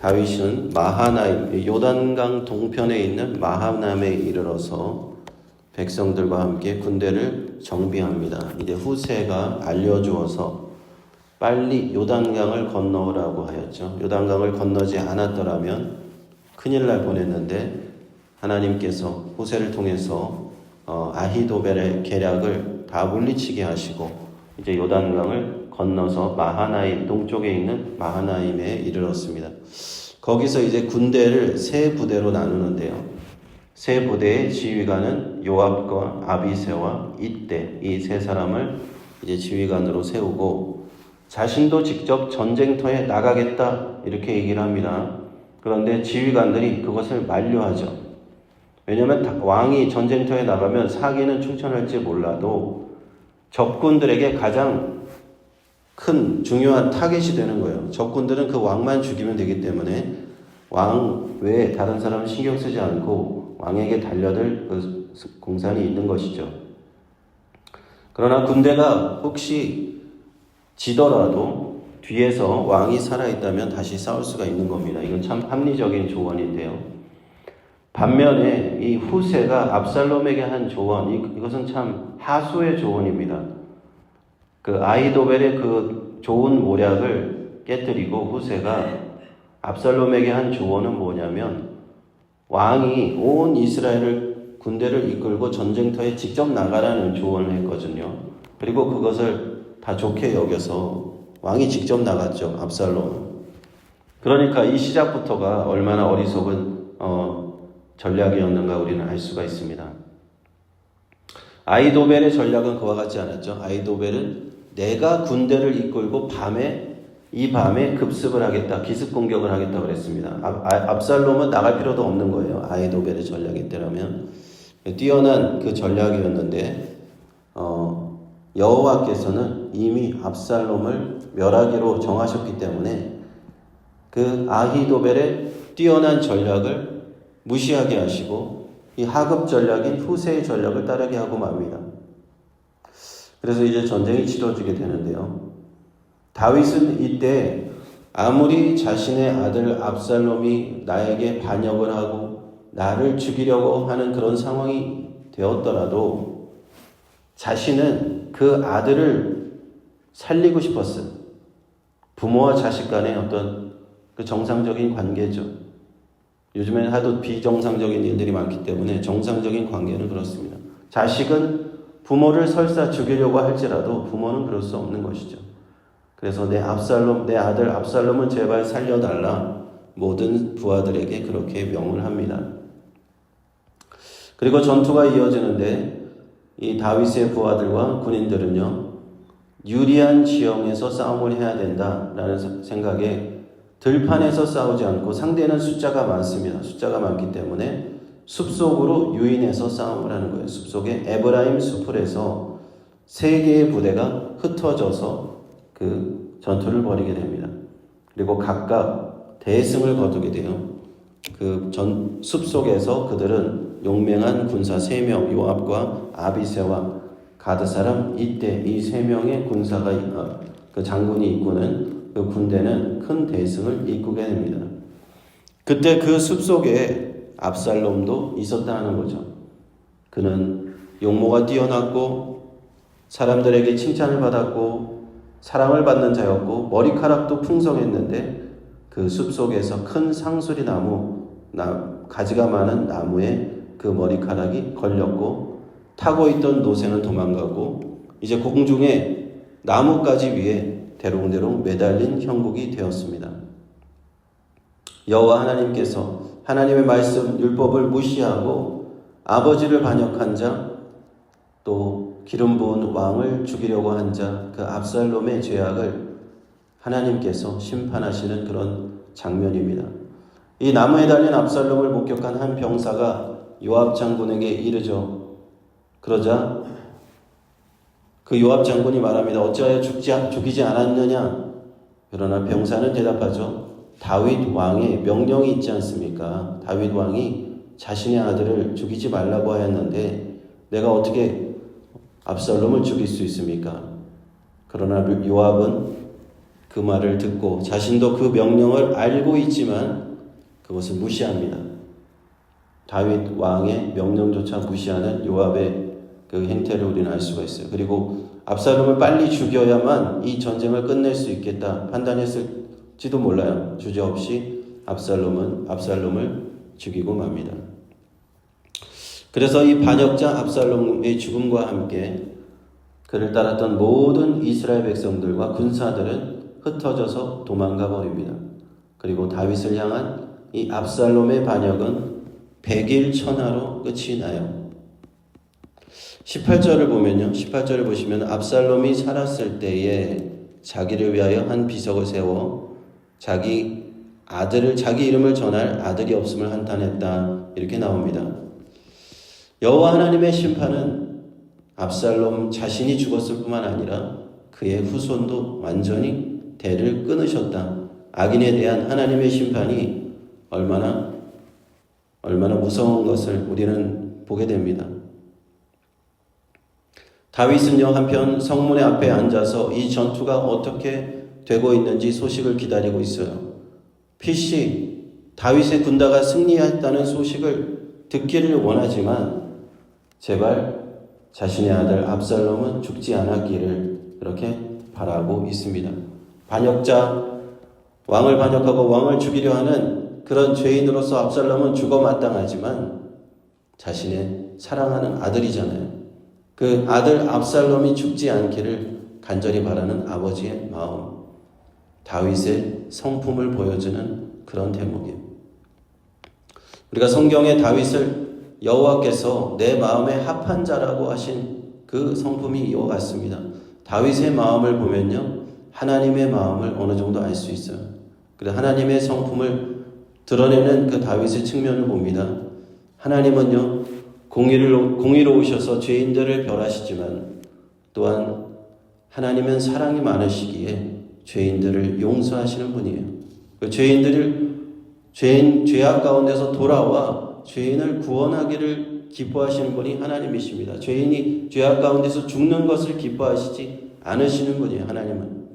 다윗은 마하나임 요단강 동편에 있는 마하남에 이르러서 백성들과 함께 군대를 정비합니다. 이제 후세가 알려주어서 빨리 요단강을 건너오라고 하였죠. 요단강을 건너지 않았더라면 큰일 날 뻔했는데 하나님께서 후세를 통해서 어, 아히도벨의 계략을 다 물리치게 하시고 이제 요단강을 건너서 마하나임 동쪽에 있는 마하나임에 이르렀습니다. 거기서 이제 군대를 세 부대로 나누는데요. 세 부대의 지휘관은 요압과 아비세와 이때 이 세 사람을 이제 지휘관으로 세우고 자신도 직접 전쟁터에 나가겠다 이렇게 얘기를 합니다. 그런데 지휘관들이 그것을 만류하죠. 왜냐하면 다- 왕이 전쟁터에 나가면 사기는 충천할지 몰라도 적군들에게 가장 큰 중요한 타겟이 되는 거예요. 적군들은 그 왕만 죽이면 되기 때문에 왕 외에 다른 사람은 신경 쓰지 않고 왕에게 달려들 그 공산이 있는 것이죠. 그러나 군대가 혹시 지더라도 뒤에서 왕이 살아있다면 다시 싸울 수가 있는 겁니다. 이건 참 합리적인 조언인데요. 반면에 이 후세가 압살롬에게 한 조언, 이- 이것은 참 하수의 조언입니다. 그 아이도벨의 그 좋은 모략을 깨뜨리고 후세가 압살롬에게 한 조언은 뭐냐면 왕이 온 이스라엘을 군대를 이끌고 전쟁터에 직접 나가라는 조언을 했거든요. 그리고 그것을 다 좋게 여겨서 왕이 직접 나갔죠. 압살롬은. 그러니까 이 시작부터가 얼마나 어리석은 어, 전략이었는가 우리는 알 수가 있습니다. 아이도벨의 전략은 그와 같지 않았죠. 아이도벨은 내가 군대를 이끌고 밤에 이 밤에 급습을 하겠다, 기습 공격을 하겠다 그랬습니다. 압- 아- 압살롬은 나갈 필요도 없는 거예요. 아이도벨의 전략이 때라면 뛰어난 그 전략이었는데 어, 여호와께서는 이미 압살롬을 멸하기로 정하셨기 때문에 그 아히도벨의 뛰어난 전략을 무시하게 하시고 이 하급 전략인 후세의 전략을 따르게 하고 맙니다. 그래서 이제 전쟁이 치러지게 되는데요. 다윗은 이때 아무리 자신의 아들 압살롬이 나에게 반역을 하고 나를 죽이려고 하는 그런 상황이 되었더라도 자신은 그 아들을 살리고 싶었어요. 부모와 자식 간의 어떤 그 정상적인 관계죠. 요즘에는 하도 비정상적인 일들이 많기 때문에 정상적인 관계는 그렇습니다. 자식은 부모를 설사 죽이려고 할지라도 부모는 그럴 수 없는 것이죠. 그래서 내 압살롬, 내 아들 압살롬은 제발 살려달라. 모든 부하들에게 그렇게 명을 합니다. 그리고 전투가 이어지는데 이 다윗의 부하들과 군인들은요 유리한 지형에서 싸움을 해야 된다라는 생각에 들판에서 싸우지 않고 상대는 숫자가 많습니다. 숫자가 많기 때문에 숲속으로 유인해서 싸움을 하는 거예요. 숲속에 에브라임 숲을에서 세 개의 부대가 흩어져서 그 전투를 벌이게 됩니다. 그리고 각각 대승을 거두게 돼요. 그 전 숲속에서 그들은 용맹한 군사 세명 요압과 아비세와 가드 사람 이때 이 세 명의 군사가 어, 그 장군이 이끄는 그 군대는 큰 대승을 이끌게 됩니다. 그때 그 숲속에 압살롬도 있었다는 거죠. 그는 용모가 뛰어났고 사람들에게 칭찬을 받았고 사랑을 받는 자였고 머리카락도 풍성했는데 그 숲속에서 큰 상수리 나무 나, 가지가 많은 나무에 그 머리카락이 걸렸고 타고 있던 노새는 도망가고 이제 공중에 나뭇가지 위에 대롱대롱 매달린 형국이 되었습니다. 여호와 하나님께서 하나님의 말씀 율법을 무시하고 아버지를 반역한 자 또 기름 부은 왕을 죽이려고 한 자 그 압살롬의 죄악을 하나님께서 심판하시는 그런 장면입니다. 이 나무에 달린 압살롬을 목격한 한 병사가 요압 장군에게 이르죠. 그러자 그 요압 장군이 말합니다. 어찌하여 죽지, 죽이지 않았느냐? 그러나 병사는 대답하죠. 다윗 왕의 명령이 있지 않습니까? 다윗 왕이 자신의 아들을 죽이지 말라고 하였는데 내가 어떻게 압살롬을 죽일 수 있습니까? 그러나 요압은 그그 말을 듣고 자신도 그 명령을 알고 있지만 그것을 무시합니다. 다윗 왕의 명령조차 무시하는 요압의 그 행태를 우리는 알 수가 있어요. 그리고 압살롬을 빨리 죽여야만 이 전쟁을 끝낼 수 있겠다 판단했을 지도 몰라요. 주저없이 압살롬은 압살롬을 죽이고 맙니다. 그래서 이 반역자 압살롬의 죽음과 함께 그를 따랐던 모든 이스라엘 백성들과 군사들은 흩어져서 도망가 버립니다. 그리고 다윗을 향한 이 압살롬의 반역은 백일 천하로 끝이 나요. 18절을 보면요. 18절을 보시면 압살롬이 살았을 때에 자기를 위하여 한 비석을 세워 자기 아들을 자기 이름을 전할 아들이 없음을 한탄했다. 이렇게 나옵니다. 여호와 하나님의 심판은 압살롬 자신이 죽었을 뿐만 아니라 그의 후손도 완전히 대를 끊으셨다. 악인에 대한 하나님의 심판이 얼마나 얼마나 무서운 것을 우리는 보게 됩니다. 다윗은요 한편 성문의 앞에 앉아서 이 전투가 어떻게 되고 있는지 소식을 기다리고 있어요. 필시 다윗의 군다가 승리했다는 소식을 듣기를 원하지만 제발 자신의 아들 압살롬은 죽지 않았기를 그렇게 바라고 있습니다. 반역자 왕을 반역하고 왕을 죽이려 하는 그런 죄인으로서 압살롬은 죽어 마땅하지만 자신의 사랑하는 아들이잖아요. 그 아들 압살롬이 죽지 않기를 간절히 바라는 아버지의 마음. 다윗의 성품을 보여주는 그런 대목이에요. 우리가 성경에 다윗을 여호와께서 내 마음에 합한 자라고 하신 그 성품이 이와 같습니다. 다윗의 마음을 보면요. 하나님의 마음을 어느 정도 알 수 있어요. 그래 하나님의 성품을 드러내는 그 다윗의 측면을 봅니다. 하나님은요. 공의를 공의로우셔서 죄인들을 별하시지만 또한 하나님은 사랑이 많으시기에 죄인들을 용서하시는 분이에요. 그 죄인들을 죄인 죄악 가운데서 돌아와 죄인을 구원하기를 기뻐하시는 분이 하나님이십니다. 죄인이 죄악 가운데서 죽는 것을 기뻐하시지 않으시는 분이에요. 하나님은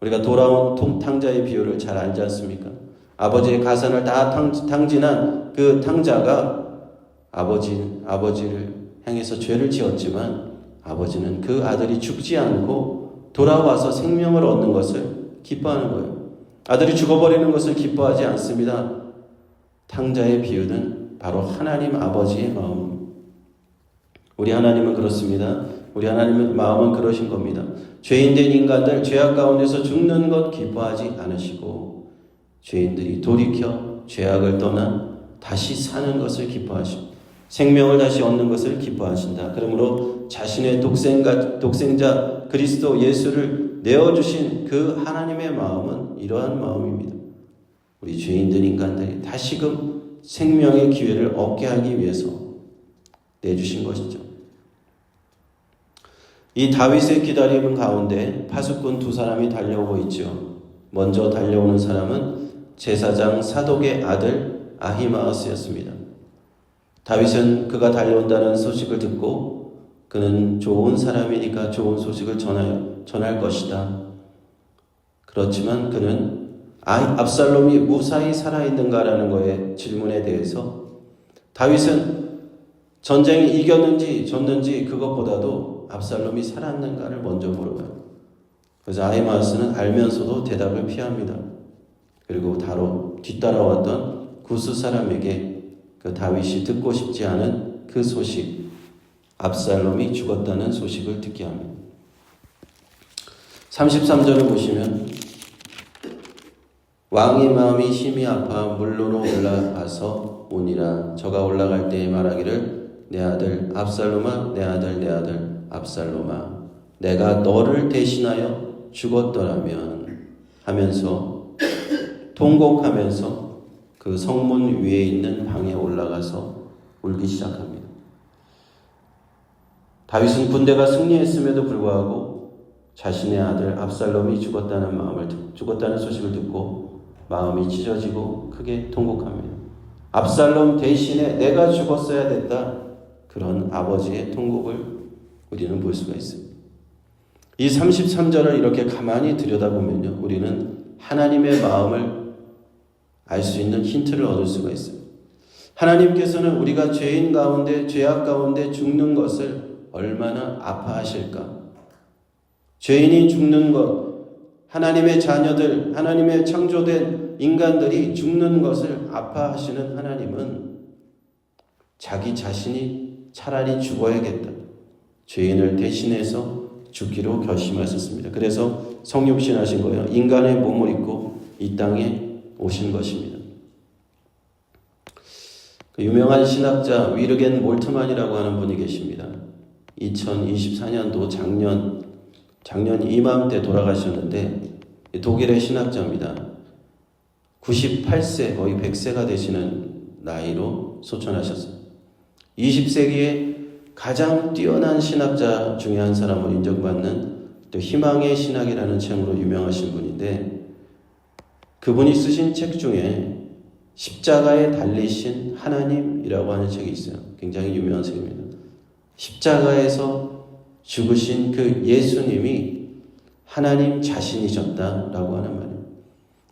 우리가 돌아온 탕자의 비유를 잘 알지 않습니까? 아버지의 가산을 다 탕, 진한그 탕자가 아버지 아버지를 향해서 죄를 지었지만 아버지는 그 아들이 죽지 않고 돌아와서 생명을 얻는 것을 기뻐하는 거예요. 아들이 죽어버리는 것을 기뻐하지 않습니다. 탕자의 비유는 바로 하나님 아버지의 마음. 우리 하나님은 그렇습니다. 우리 하나님의 마음은 그러신 겁니다. 죄인된 인간들 죄악 가운데서 죽는 것 기뻐하지 않으시고 죄인들이 돌이켜 죄악을 떠나 다시 사는 것을 기뻐하시고 생명을 다시 얻는 것을 기뻐하신다. 그러므로 자신의 독생가, 독생자 그리스도 예수를 내어주신 그 하나님의 마음은 이러한 마음입니다. 우리 죄인들 인간들이 다시금 생명의 기회를 얻게 하기 위해서 내주신 것이죠. 이 다윗의 기다림은 가운데 파수꾼 두 사람이 달려오고 있죠. 먼저 달려오는 사람은 제사장 사독의 아들 아히마아스였습니다. 다윗은 그가 달려온다는 소식을 듣고 그는 좋은 사람이니까 좋은 소식을 전할, 전할 것이다. 그렇지만 그는 압살롬이 무사히 살아있는가라는 거에 질문에 대해서 다윗은 전쟁이 이겼는지 졌는지 그것보다도 압살롬이 살았는가를 먼저 물어봐요. 그래서 아이마스는 알면서도 대답을 피합니다. 그리고 바로 뒤따라왔던 구스 사람에게 그 다윗이 듣고 싶지 않은 그 소식, 압살롬이 죽었다는 소식을 듣게 합니다. 33절을 보시면 왕의 마음이 심히 아파 물로로 올라가서 오니라 저가 올라갈 때에 말하기를 내 아들 압살롬아 내 아들 내 아들 압살롬아 내가 너를 대신하여 죽었더라면 하면서 통곡하면서 그 성문 위에 있는 방에 올라가서 울기 시작합니다. 다윗은 군대가 승리했음에도 불구하고 자신의 아들 압살롬이 죽었다는 마음을 죽었다는 소식을 듣고 마음이 찢어지고 크게 통곡합니다. 압살롬 대신에 내가 죽었어야 됐다. 그런 아버지의 통곡을 우리는 볼 수가 있습니다. 이 33절을 이렇게 가만히 들여다보면요. 우리는 하나님의 마음을 알 수 있는 힌트를 얻을 수가 있어요. 하나님께서는 우리가 죄인 가운데, 죄악 가운데 죽는 것을 얼마나 아파하실까? 죄인이 죽는 것, 하나님의 자녀들, 하나님의 창조된 인간들이 죽는 것을 아파하시는 하나님은 자기 자신이 차라리 죽어야겠다. 죄인을 대신해서 죽기로 결심하셨습니다. 그래서 성육신하신 거예요. 인간의 몸을 입고 이 땅에 오신 것입니다. 그 유명한 신학자 위르겐 몰트만이라고 하는 분이 계십니다. 2024년도 작년 작년 이맘때 돌아가셨는데 독일의 신학자입니다. 98세 거의 100세가 되시는 나이로 소천하셨어요. 20세기에 가장 뛰어난 신학자 중에 한 사람으로 인정받는 또 희망의 신학이라는 책으로 유명하신 분인데 그분이 쓰신 책 중에 십자가에 달리신 하나님이라고 하는 책이 있어요. 굉장히 유명한 책입니다. 십자가에서 죽으신 그 예수님이 하나님 자신이셨다라고 하는 말이에요.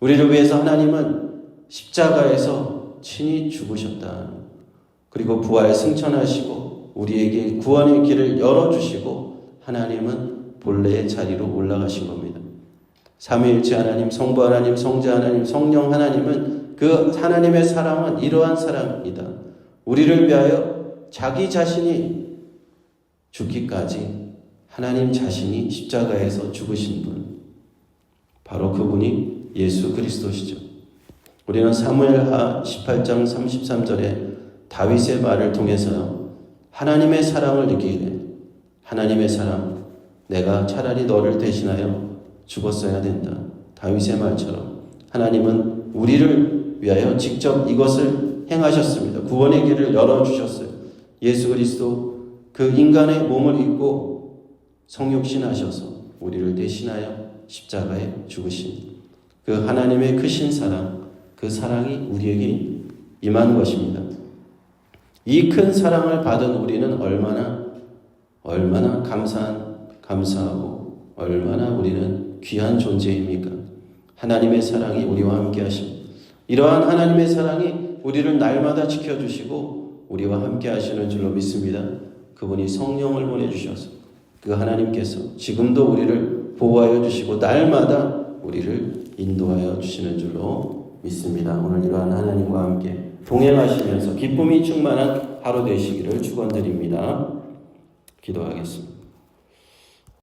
우리를 위해서 하나님은 십자가에서 친히 죽으셨다. 그리고 부활 승천하시고 우리에게 구원의 길을 열어주시고 하나님은 본래의 자리로 올라가신 겁니다. 삼위일체 하나님, 성부 하나님, 성자 하나님, 성령 하나님은 그 하나님의 사랑은 이러한 사랑이다. 우리를 위하여 자기 자신이 죽기까지 하나님 자신이 십자가에서 죽으신 분. 바로 그분이 예수 그리스도시죠. 우리는 사무엘하 18장 33절에 다윗의 말을 통해서 하나님의 사랑을 느끼게 돼. 하나님의 사랑. 내가 차라리 너를 대신하여 죽었어야 된다. 다윗의 말처럼 하나님은 우리를 위하여 직접 이것을 행하셨습니다. 구원의 길을 열어 주셨어요. 예수 그리스도 그 인간의 몸을 입고 성육신하셔서 우리를 대신하여 십자가에 죽으신 그 하나님의 크신 사랑, 그 사랑이 우리에게 임한 것입니다. 이 큰 사랑을 받은 우리는 얼마나 얼마나 감사한 감사하고 얼마나 우리는 귀한 존재입니까? 하나님의 사랑이 우리와 함께 하십니다. 이러한 하나님의 사랑이 우리를 날마다 지켜주시고 우리와 함께 하시는 줄로 믿습니다. 그분이 성령을 보내주셔서 그 하나님께서 지금도 우리를 보호하여 주시고 날마다 우리를 인도하여 주시는 줄로 믿습니다. 오늘 이러한 하나님과 함께 동행하시면서 기쁨이 충만한 하루 되시기를 축원드립니다. 기도하겠습니다.